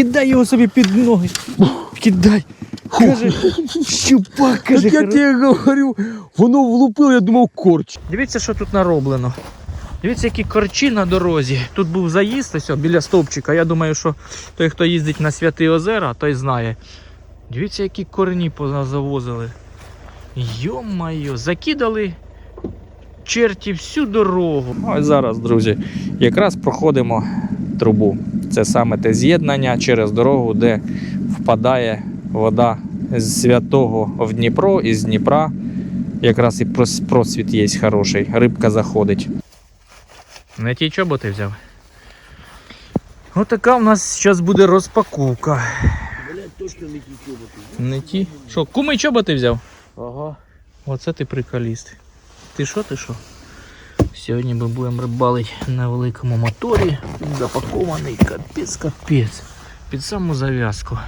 Кидай його собі під ноги. Кидай. Каже, щупак, каже. Так я тебе говорю, воно влупило, я думав корч. Дивіться, що тут нароблено. Дивіться, які корчі на дорозі. Тут був заїзд ось біля стовпчика. Я думаю, що той, хто їздить на святі озера, той знає. Дивіться, які корні завозили. Йо-майо, закидали черті всю дорогу. Ну, Ось зараз, друзі, якраз проходимо трубу. Це саме те з'єднання через дорогу, де впадає вода з святого в Дніпро і з Дніпра. Якраз і просвіт є хороший, рибка заходить. Не ті чоботи взяв. Отака в нас зараз буде розпаковка. Блять, точно не ті чоботи. Не ті. Що, куми чоботи взяв? Ага. Оце ти приколіст. Ти що, ти що? Сьогодні ми будемо рибалити на великому моторі. Він запакований капець капець. Під саму зав'язку.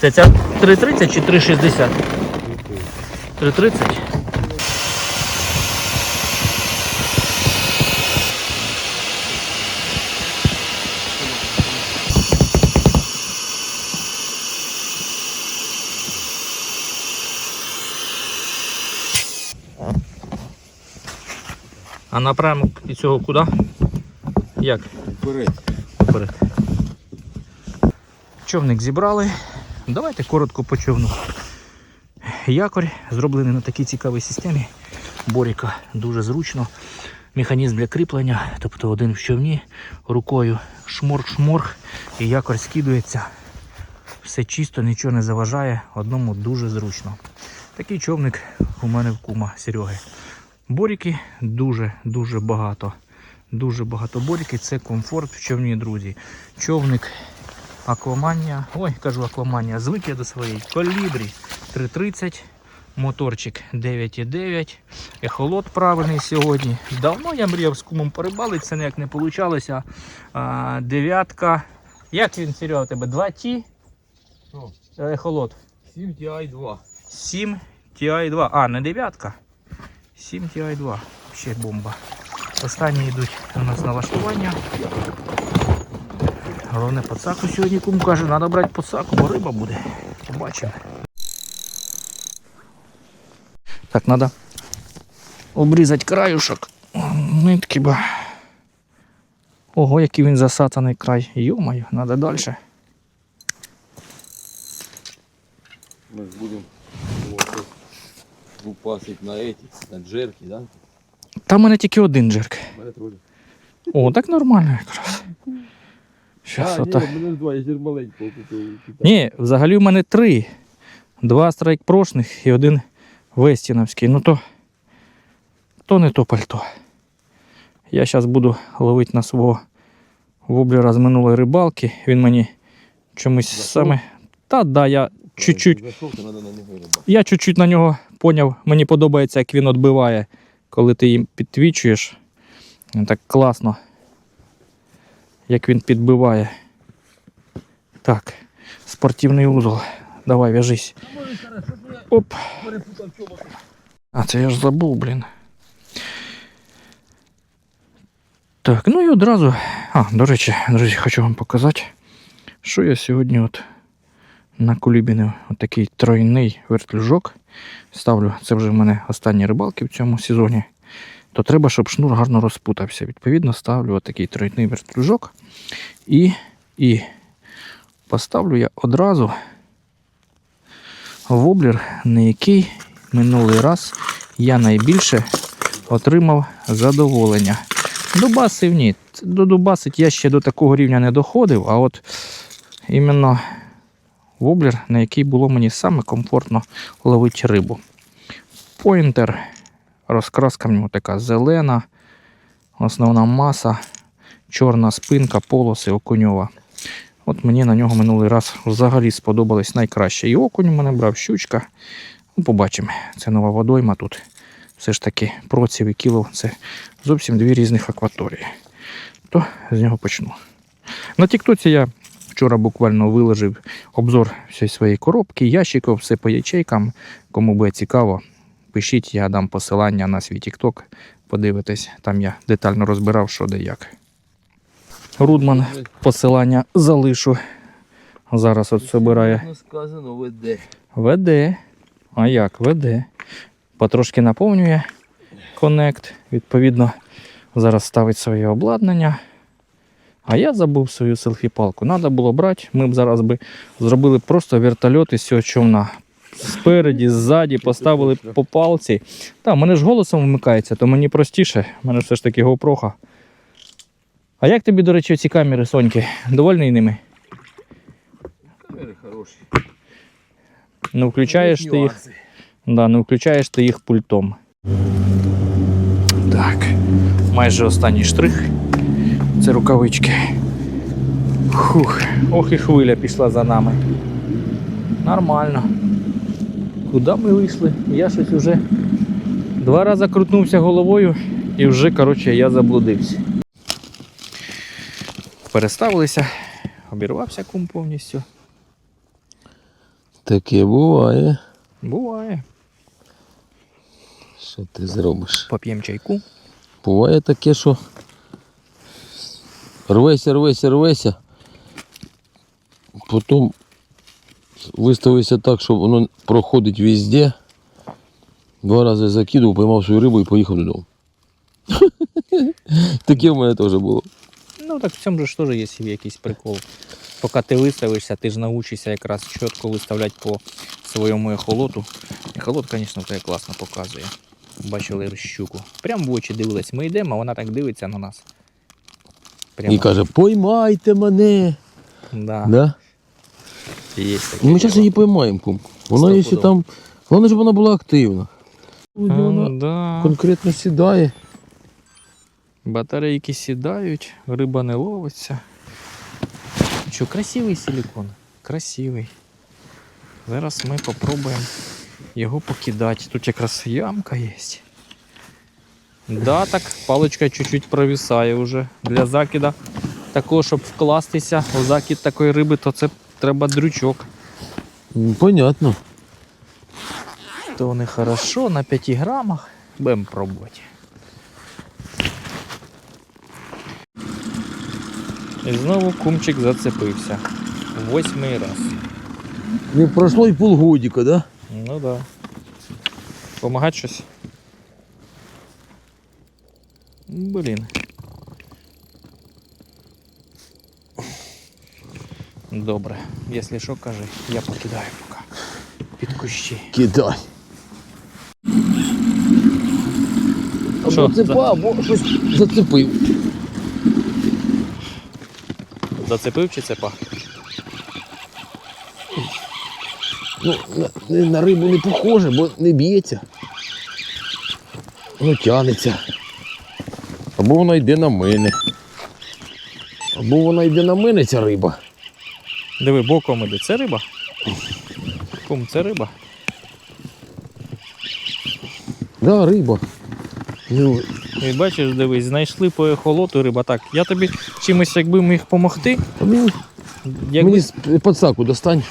Це ця 3.30 чи 3.60? 3.30? А напрямок і цього куди? Як? Вперед. Вперед. Човник зібрали. Давайте коротко по човну. Якорь зроблений на такій цікавій системі. Боріка дуже зручно. Механізм для кріплення, тобто один в човні, рукою шморг-шморг і якорь скидується. Все чисто, нічого не заважає, одному дуже зручно. Такий човник у мене в кума Сереги. Боріки дуже-дуже багато. Дуже багато боріки, це комфорт в човні, друзі. Човник Акваманія. Ой, кажу Акваманія, звик я до своєї. Колібрі 330, моторчик 9,9, ехолот правильний сьогодні. Давно я мріяв з кумом порибалити, це ніяк не вийшло. А, дев'ятка. Як він, Серега, у тебе? 2 ті? Ехолот. 7 TI 2. 7 TI2. А, не дев'ятка. 7 TI2. Ще бомба. Останні йдуть у нас налаштування. Головне подсаку сьогодні кум каже, треба брати подсаку, бо риба буде. Побачимо. Так, треба обрізати краюшок. Нитки ба. Ого, який він засатаний край. Йомаю, треба далі. Ми будемо лупасить на эти, на джерки, да? Там у мене тільки один джерк. У мене троє. О, так нормально якраз. Щас а, ні, мене два, я маленького купив. Ні, взагалі в мене три. Два страйк прошних і один вестіновський. Ну то, то не то пальто. Я зараз буду ловити на свого воблера з минулої рибалки. Він мені чомусь Зайшов? саме. Та да, я чуть-чуть. Я чуть-чуть на нього поняв. Мені подобається, як він відбиває, коли ти їм підтвічуєш. Так класно. Як він підбиває. Так, спортивний узол. Давай, в'яжись. Оп. А, це я ж забув, блін. Так, ну і одразу. А, до речі, друзі, хочу вам показати, що я сьогодні от на кулібіни отакий тройний вертлюжок. Ставлю, це вже в мене останні рибалки в цьому сезоні. То треба, щоб шнур гарно розпутався. Відповідно, ставлю отакий тройний вертлюжок. І, і поставлю я одразу воблер, на який минулий раз я найбільше отримав задоволення. Дубасив ні. До дубасить я ще до такого рівня не доходив, а от іменно воблер, на який було мені саме комфортно ловити рибу. Поінтер, розкраска в нього така зелена, основна маса, чорна спинка, полоси окуньова. От мені на нього минулий раз взагалі сподобались найкраще. І окунь у мене брав, щучка. Ну, побачимо. Це нова водойма тут. Все ж таки проців і кілов це зовсім дві різних акваторії. То з нього почну. На Тіктоці я вчора буквально виложив обзор всієї своєї коробки, ящиків, все по ячейкам. Кому буде цікаво, пишіть, я дам посилання на свій TikTok, подивитесь. Там я детально розбирав, що де як. Рудман посилання залишу. Зараз от собирає. Сказано, веде. Веде. А як? Веде. Потрошки наповнює Connect. Відповідно, зараз ставить своє обладнання. А я забув свою селфі-палку. Надо було брати. Ми б зараз би зробили просто вертольот із цього човна. Спереді, ззаді поставили по палці. Та, мене ж голосом вмикається, то мені простіше. У мене все ж таки GoPro. А як тобі, до речі, ці камери, Соньки? Довольний ними? Камери хороші. Ну, включаєш ти їх. Да, не включаєш ти їх пультом. Так, майже останній штрих. Це рукавички. Хух, ох і хвиля пішла за нами. Нормально. Куди ми вийшли? Я щось уже два рази крутнувся головою і вже, коротше, я заблудився. Переставилися, обірвався кум повністю. Таке буває. Буває. Що ти зробиш? Поп'ємо чайку. Буває таке, що рвеся, рвеся, рвеся. Потім виставився так, що воно проходить везде. Два рази закидував, поймав свою рибу і поїхав додому. Таке в мене теж було. Ну так в цьому ж теж є якийсь прикол. Поки ти виставишся, ти ж научишся якраз чітко виставляти по своєму ехолоту. Ехолот, звісно, тебе класно показує. Бачили щуку. Прям в очі дивились. Ми йдемо, а вона так дивиться на нас. Прямо. І каже, поймайте мене. да, Да? є таке Ну, Ми зараз діло. її поймаємо, кум. Вона, якщо Стопудово. там. Головне, щоб вона була активна. А, Вона да. конкретно сідає. Батарейки сідають, риба не ловиться. Що, красивий силікон? Красивий. Зараз ми попробуємо його покидати. Тут якраз ямка є. Да, так, паличка чуть-чуть провисає вже для закида. Такого, щоб вкластися у закид такої риби, то це треба дрючок. Понятно. То не хорошо, на 5 грамах. Будемо пробувати. І знову кумчик зацепився. Восьмий раз. Не пройшло й полгодика, да? Ну да. Помагати щось? Блін. Добре. Якщо що, кажи, я покидаю поки. Під кущі. Кидай. Що, Зацепав, бо щось зацепив. Зацепив чи цепа? Ну, на, на рибу не похоже, бо не б'ється. Воно тянеться. Або вона йде на мене. Або вона йде на мене, ця риба. Диви, боком іде. Це риба? Кум, це риба. Да, риба. Ну, І бачиш, дивись, знайшли по ехолоту риба. Так, я тобі чимось, якби міг допомогти. а мені, Якби... мені з подсаку достань.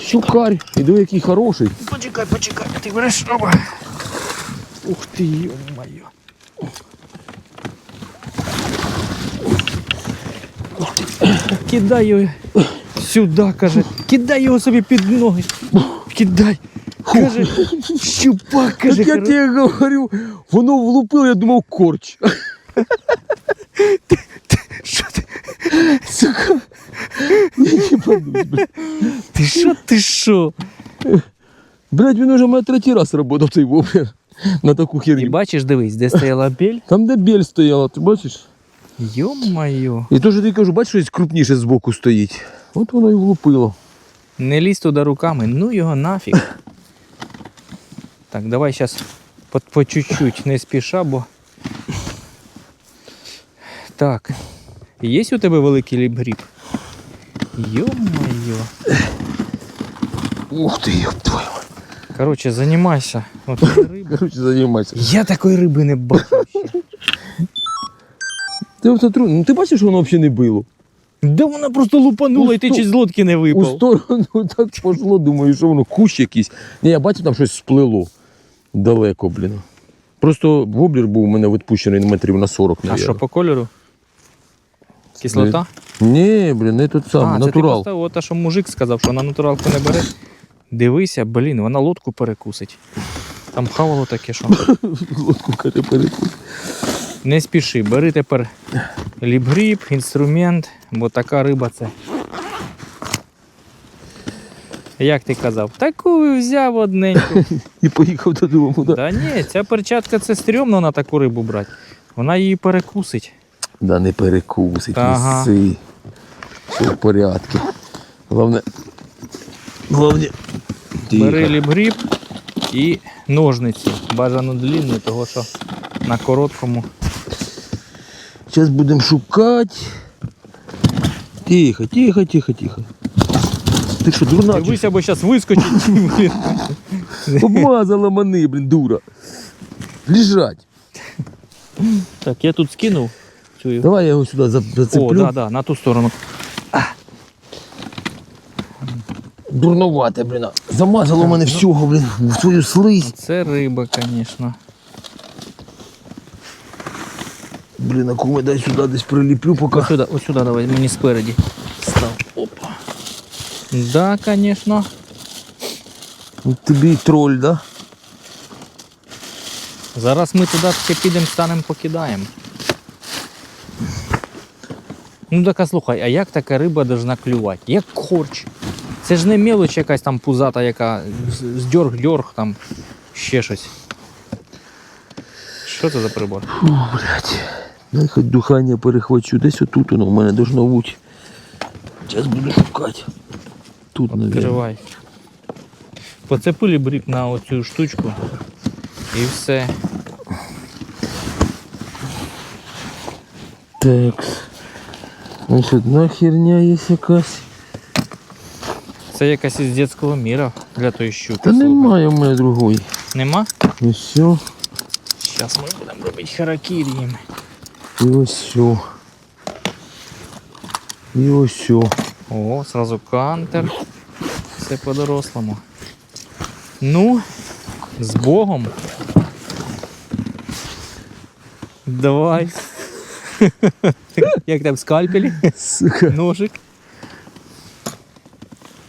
Щукарь. Іду який хороший. Почекай, почекай, ти береш оба. Ух ти, йо-моє. Кидай його сюди, каже. Кидай його собі під ноги. Кидай. Каже, щупак, каже. Так я тебе говорю, воно влупило, я думав корч. Що ти? Сука. Ти що, ти що? Блядь, він уже мене третій раз работав цей вовремя на таку І херню. бачиш, дивись, де стояла біль? Там, де біль стояла, ти бачиш? Йо-моє. І то, що ти кажу, бачиш, щось крупніше збоку стоїть. От воно і влупило. Не лізь туди руками, ну його нафіг. Так, давай зараз по, по чуть-чуть, не спіша, бо. Так. Є у тебе великий ліпгріб? Йо-моє. Ух ти, ёб твою. Коротше, займайся. От. Короче, займайся. Я такої риби не бачив ще. Ти, оце тру- ну, ти бачиш, що воно взагалі не било? Да вона просто лупанула, і ти чуть з лодки не У випав. сторону так пошло, думаю, що воно кущ якийсь. Ні, я бачу, там щось сплило. далеко, блін. Просто воблер був у мене відпущений метрів на 40, А що по кольору? Кислота? Ні, блін, не тут сам, а, це ти натурал. поставив, от те, що мужик сказав, що на натуралку не бере. Дивися, блін, вона лодку перекусить. Там хавало таке, що. Лодку каже, перекус. Не спіши, бери тепер ліпгріб, інструмент, бо така риба це. Як ти казав? Таку взяв одненьку. І поїхав додому. Да? Да ні, ця перчатка це стрьомно на таку рибу брати. Вона її перекусить. Да не перекусить, Ага. Все в порядку. Головне. Головне. Бери ліпгріб і ножниці. Бажано длінні, того що на короткому. Зараз будемо шукати. Тихо, тихо, тихо, тихо. Ти що, дурна? Дивися, бо зараз вискочить. блін. Обмазала мене, блін, дура. Лежать. Так, я тут скинув. Цю... Давай я його сюди за- О, да, да, на ту сторону. Дурновате, блін. Замазало мене всього, блін, в свою слизь. Це риба, звісно. Блін, а куми дай сюди десь приліплю, поки. Ось сюди, ось сюди давай, мені спереді. Став. Опа. Да, звісно. От Тобі троль, да? Зараз ми туди ще підемо, станемо, покидаємо. Ну так а слухай, а як така риба должна клювати? Як корч. Це ж не мелоч якась там пузата, яка здьорг-дьорг там ще щось. Що це за прибор? Фу, блядь. Дай хоч духання перехвачу. Десь отут воно в мене должно бути. Зараз буду шукати. Тут. Відкривай. Поцепили брік на оцю штучку і все. Так. Значить, одна херня є якась. Це якась із дитячого міра для тої щуки. Та немає в мене другої. Нема? І все. Зараз ми будемо робити харакірі. І ось все. І ось все. О, сразу кантер. Все по-дорослому. Ну, з Богом. Давай. Як там скальпелі? Сука. Ножик.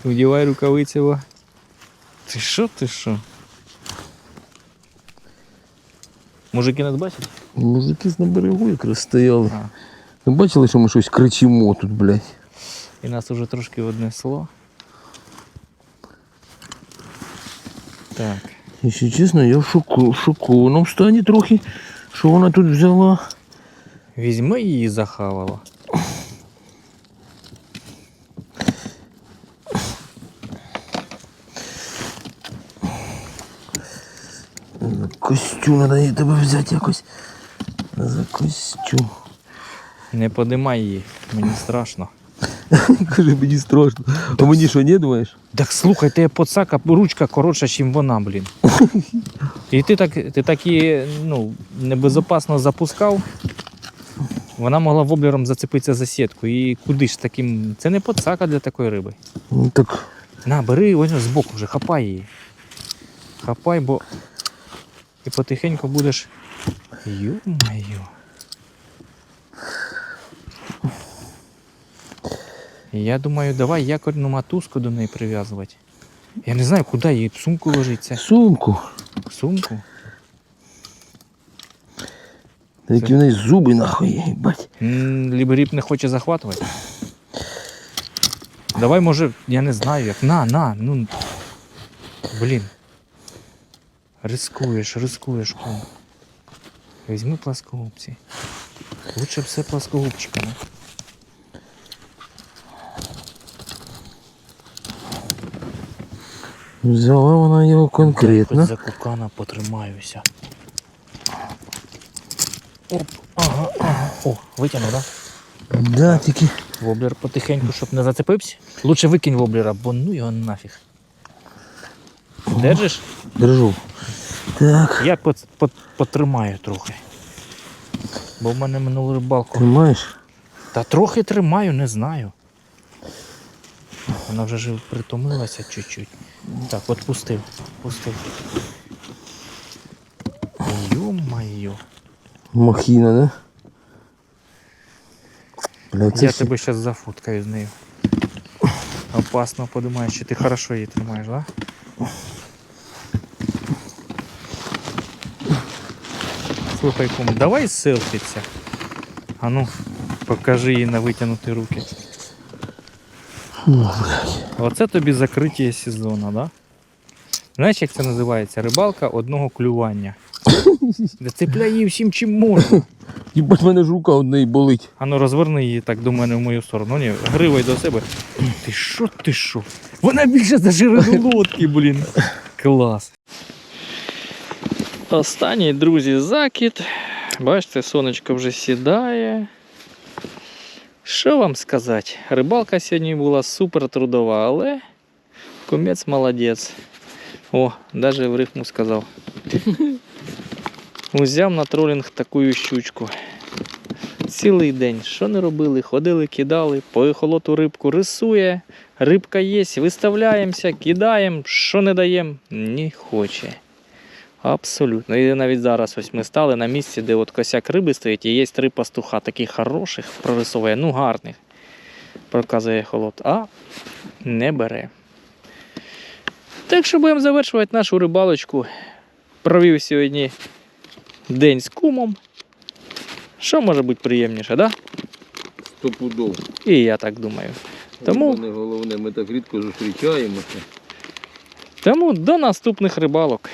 Вдівай рукавиці. во. Ти що, ти що? Мужики нас бачать? Музики на берегу якраз стояли. А. Ви бачили, що ми щось кричимо тут, блядь? І нас уже трошки однесло. Так. Якщо чесно, я в шоку, в шокованому стані трохи, що вона тут взяла. Візьми її захавала. За костюм треба її тебе взяти якось. За костюм. Не подимай її, мені страшно. Каже, мені страшно. А мені що, не думаєш? Так слухай, ти поцака, ручка коротша, ніж вона, блін. І ти так, ти так її ну, небезопасно запускав. Вона могла воблером зацепитися за сітку. І куди ж таким. Це не поцака для такої риби. Ну так. На, бери ось збоку вже, хапай її. Хапай, бо. І потихеньку будеш. Ю-маю. Я думаю, давай якорну мотузку до неї прив'язувати. Я не знаю, куди її в сумку ложиться. Сумку. В сумку? Та Які в неї зуби нахуй, їбать. Ліберіп не хоче захватувати. Давай, може, я не знаю як. На, на, ну. Блін. Рискуєш, рискуєш. кум. Візьми пласкогубці. Лучше все пласкогубчиками. Взяла вона його Хоч конкретно. за кукана потримаюся. Оп, ага, ага. О, витягнув, так? Да? Да, тільки. Воблер потихеньку, щоб не зацепився. Лучше викинь воблера, бо ну його нафіг. Держиш? Держу. Так. Я пот, пот, потримаю трохи. Бо в мене минулу рибалку. Тримаєш? Та трохи тримаю, не знаю. Вона вже ж притомилася чуть-чуть. Так, от пустив. Пустив. Махіна, не? Бля, це Я всі- тебе зараз зафоткаю з нею. Опасно подумаєш, що ти хорошо її тримаєш, да? Слухай, кум, давай селфіться. А ну, покажи їй на витягнуті руки. Оце тобі закриття сезону, да? Знаєш, як це називається? Рибалка одного клювання. Зацепляй її всім чим можна. Їбать, мене ж рука одне болить. А ну розверни її так до мене в мою сторону. Ні, гривай до себе. Ти що, ти що? Вона більше за лодки, блін. Клас. Останній, друзі, закид. Бачите, сонечко вже сідає. Що вам сказати? Рибалка сьогодні була супер трудова, але комець молодець. О, навіть в рифму сказав. Узяв на тролінг таку щучку. Цілий день. Що не робили? Ходили, кидали, по ехолоту рибку рисує, рибка є, виставляємося, кидаємо, що не даємо, не хоче. Абсолютно. І навіть зараз ось ми стали на місці, де от косяк риби стоїть, і є три пастуха, таких хороших, прорисовує, ну гарних. Проказує ехолот, а не бере. Так що будемо завершувати нашу рибалочку. Провів сьогодні день з кумом. Що може бути приємніше, да? Стопудов. І я так думаю. Тому- Не головне, ми так рідко зустрічаємося. Тому до наступних рибалок.